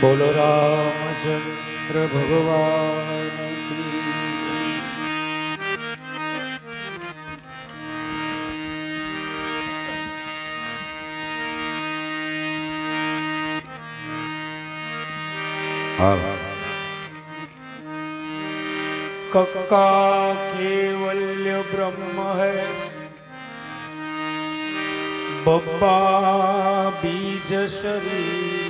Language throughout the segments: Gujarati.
बोलो रामचंद्र भगवान की। हाँ। कक्का केवल्य ब्रह्म है। बब्बा बीज शरीर।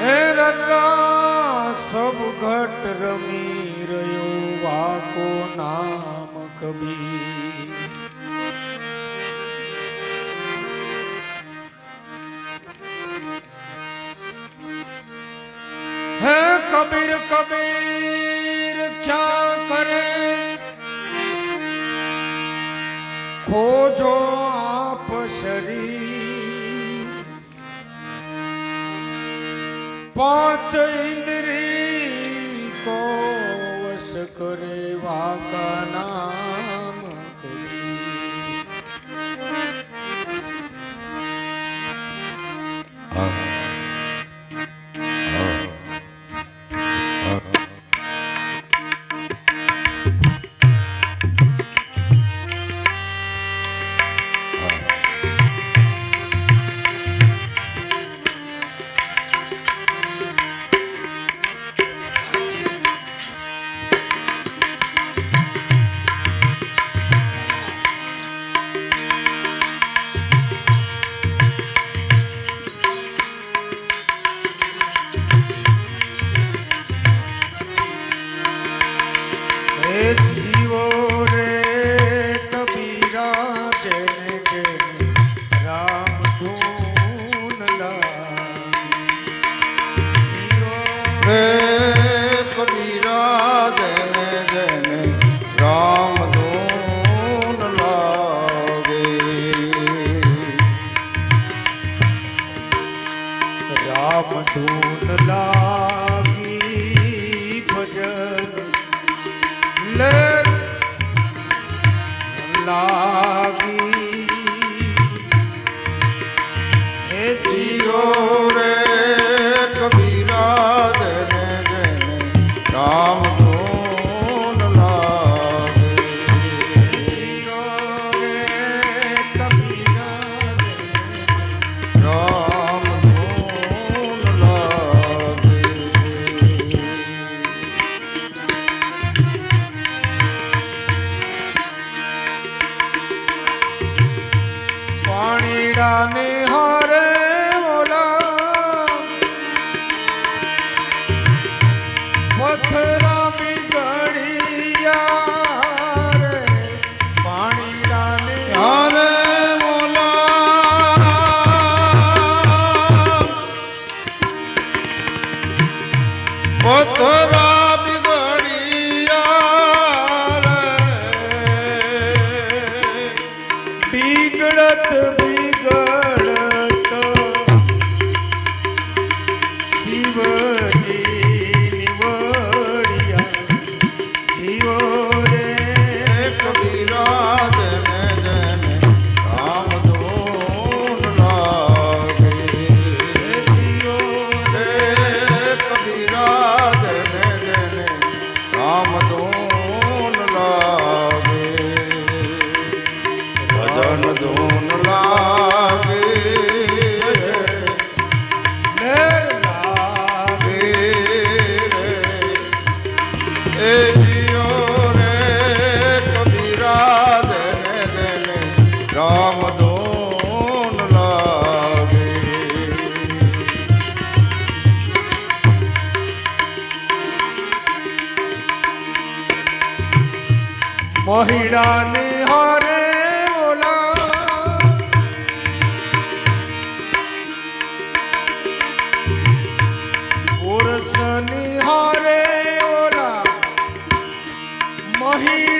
હે રત્ના સબ ઘટ રમી રહ્યો વાકો નામ કબીર. હે કબીર કબીર, ક્યાં કરે? ખોજો પાંચ ઇન્દ્રી કો વશ કરે વાકા રામ ધૂન લાગી ભજન લે river. રામ દોન લાગે. મહિડાને હારે ઓલા. પુરુષની હરે ઓલા. મહિડા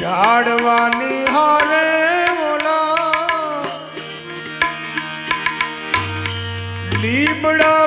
ઝાડવાની હારે લીમડા